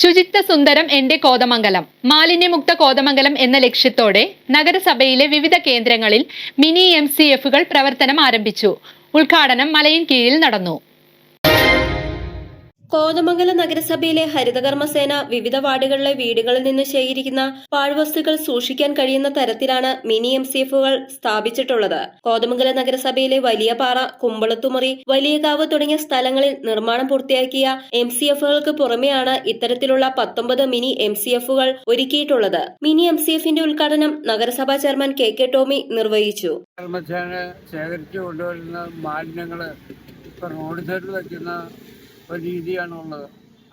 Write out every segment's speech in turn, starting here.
ശുചിത്വ സുന്ദരം എന്റെ കോതമംഗലം. മാലിന്യമുക്ത കോതമംഗലം എന്ന ലക്ഷ്യത്തോടെ നഗരസഭയിലെ വിവിധ കേന്ദ്രങ്ങളിൽ മിനി എം സി എഫുകൾ പ്രവർത്തനം ആരംഭിച്ചു. ഉദ്ഘാടനം മലയിൻ കീഴിൽ നടന്നു. കോതമംഗലം നഗരസഭയിലെ ഹരിതകർമ്മസേന വിവിധ വാർഡുകളിലെ വീടുകളിൽ നിന്ന് ശേഖരിക്കുന്ന പാഴ്വസ്തുക്കൾ സൂക്ഷിക്കാൻ കഴിയുന്ന തരത്തിലാണ് മിനി എം സി എഫുകൾ സ്ഥാപിച്ചിട്ടുള്ളത്. കോതമംഗലം നഗരസഭയിലെ വലിയ പാറ കുമ്പളത്തുമുറി വലിയകാവ് തുടങ്ങിയ സ്ഥലങ്ങളിൽ നിർമ്മാണം പൂർത്തിയാക്കിയ എം സി എഫുകൾക്ക് പുറമെയാണ് ഇത്തരത്തിലുള്ള പത്തൊമ്പത് മിനി എം സി എഫുകൾ ഒരുക്കിയിട്ടുള്ളത്. മിനി എം സി എഫിന്റെ ഉദ്ഘാടനം നഗരസഭാ ചെയർമാൻ കെ കെ ടോമി നിർവഹിച്ചു. ശേഖരിച്ചു കൊണ്ടുവരുന്ന മാലിന്യങ്ങൾ ഇപ്പൊ റോഡ് സൈഡിൽ വയ്ക്കുന്ന ഒരു രീതിയാണുള്ളത്.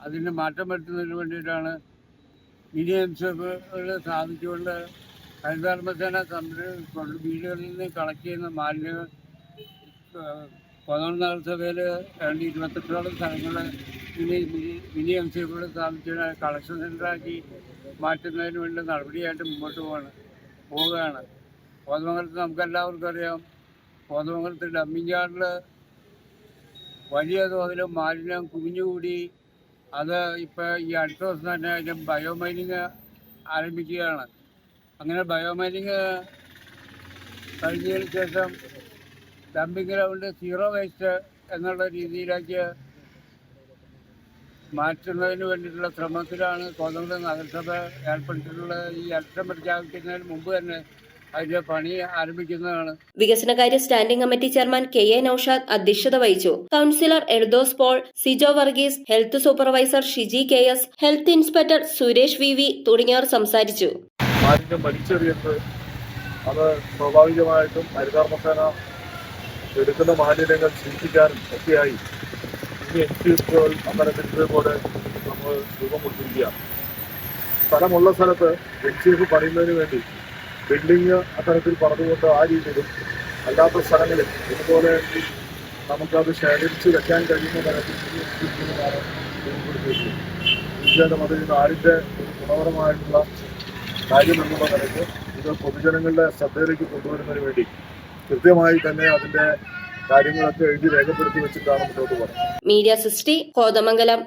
അതിന് മാറ്റം വരുത്തുന്നതിന് വേണ്ടിയിട്ടാണ് മിനി എംസെഫുകൾ സ്ഥാപിച്ചുകൊണ്ട് ഹരിതകർമ്മസേന സംരക്ഷ വീടുകളിൽ നിന്ന് കളക്ട് ചെയ്യുന്ന മാലിന്യങ്ങൾ പതിനൊന്ന് നഗരസഭയിൽ രണ്ട് ഇരുപത്തെട്ടോളം സ്ഥലങ്ങൾ മിനി എം സി എംസെഫുകൾ സ്ഥാപിച്ച് കളക്ഷൻ സെന്ററാക്കി മാറ്റുന്നതിന് വേണ്ടി നടപടിയായിട്ട് മുമ്പോട്ട് പോവാണ് പോവുകയാണ്. കോതമംഗലത്ത് നമുക്കെല്ലാവർക്കും അറിയാം. കോതമംഗലത്ത് ഡമ്മിങ് യാർഡിൽ വലിയ തോതിൽ മാലിന്യം കുമിഞ്ഞുകൂടി. അത് ഇപ്പോൾ ഈ അടുത്ത ദിവസം തന്നെ അതിന്റെ ബയോമൈനിങ് ആരംഭിക്കുകയാണ്. അങ്ങനെ ബയോമൈനിങ് കഴിഞ്ഞതിന് ശേഷം ഡംപിങ് ഗ്രൗണ്ട് സീറോ വേസ്റ്റ് എന്നുള്ള രീതിയിലേക്ക് മാറ്റുന്നതിന് വേണ്ടിയിട്ടുള്ള ശ്രമത്തിലാണ് കോതമംഗലം നഗരസഭ ഏർപ്പെട്ടിട്ടുള്ളത് ഈ ഇലക്ഷൻ പ്രഖ്യാപിക്കുന്നതിന് മുമ്പ് തന്നെ അതിന്റെ പണി ആരംഭിക്കുന്നതാണ്. വികസനകാര്യ standing committee chairman K A Noushad അധ്യക്ഷത വഹിച്ചു. Councillor Eldhose Paul Sijo Varghese health supervisor Shiji K S health inspector Suresh V V തുടങ്ങിയവർ സംസാരിച്ചു. മാലിന്യം വലിച്ചെറിയുന്നത് അത് സ്വാഭാവികമായിട്ടും ഹരിതകർമ്മസേന എടുക്കുന്ന മാലിന്യങ്ങൾ സൂക്ഷിക്കാനും ഒക്കെയായി. ഇനി എക്സ്ക്യൂസുകൾ അത്തരത്തിൽ പോലെ നമ്മൾ രൂപം കൊടുത്തിരിക്കുകയാണ്. സ്ഥലമുള്ള സ്ഥലത്ത് എക്സ്ക്യൂസ് പണിയുന്നതിന് വേണ്ടി ബിൽഡിങ് അത്തരത്തിൽ പറഞ്ഞുകൊണ്ട് ആ രീതിയിലും അല്ലാത്ത സ്ഥലങ്ങളിൽ ഇതുപോലെ നമുക്കത് ശേഖരിച്ച് വെക്കാൻ കഴിയുന്ന തരത്തിൽ തീർച്ചയായിട്ടും അത് നാടിന്റെ ഒരു ഗുണപരമായിട്ടുള്ള കാര്യം എന്നുള്ള നിലയ്ക്ക് ഇത് പൊതുജനങ്ങളുടെ ശ്രദ്ധയിലേക്ക് കൊണ്ടുവരുന്നതിന് വേണ്ടി കൃത്യമായി തന്നെ അതിന്റെ കാര്യങ്ങളൊക്കെ എഴുതി രേഖപ്പെടുത്തി വെച്ചിട്ടാണ് മുന്നോട്ട് പോകുന്നത്. മീഡിയ സൃഷ്ടി കോതമംഗലം.